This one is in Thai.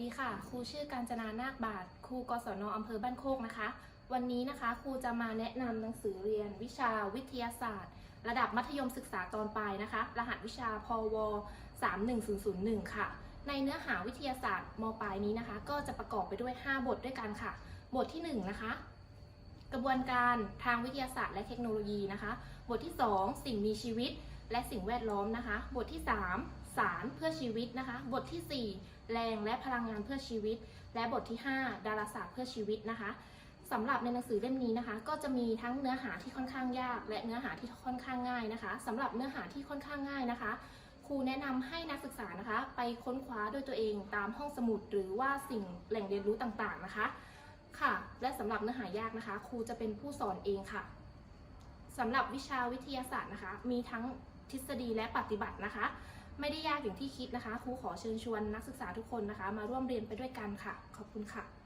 ดีค่ะ ครูชื่อการจนานาคบาท ครูกศนอำเภอบ้านโคกนะคะ วันนี้นะคะครูจะมาแนะนำหนังสือเรียนวิชาวิทยาศาสตร์ ระดับมัธยมศึกษาตอนปลายนะคะ รหัสวิชาพว 31001 ค่ะ ในเนื้อหาวิทยาศาสตร์มปลายนี้นะคะ ก็จะประกอบไปด้วย 5 บทด้วยกันค่ะ บทที่ 1 นะคะ กระบวนการทางวิทยาศาสตร์และเทคโนโลยีนะคะ บทที่ 2 สิ่งมีชีวิตและสิ่งแวดล้อมนะคะ บทที่ 3 สารเพื่อชีวิตนะคะ บทที่ 4 แรงและพลังงานเพื่อชีวิต และบทที่ 5 ดาราศาสตร์เพื่อชีวิตนะคะสำหรับในหนังสือเล่มนี้นะคะ ก็จะมีทั้งเนื้อหาที่ค่อนข้างยาก และเนื้อหาที่ค่อนข้างง่ายนะคะสำหรับเนื้อหาที่ค่อนข้างง่ายนะคะครูแนะนำให้นักศึกษานะคะ ไปค้นคว้าด้วยตัวเองตามห้องสมุดหรือว่าสิ่งแหล่งเรียนรู้ต่างๆนะคะ ค่ะ และสำหรับเนื้อหายากนะคะ ครูจะเป็นผู้สอนเองค่ะสำหรับวิชาวิทยาศาสตร์นะคะ มีทั้งทฤษฎีและปฏิบัตินะคะ ไม่ได้ยากอย่างที่คิดนะคะ ครูขอเชิญชวนนักศึกษาทุกคนนะคะ มาร่วมเรียนไปด้วยกันค่ะ ขอบคุณค่ะ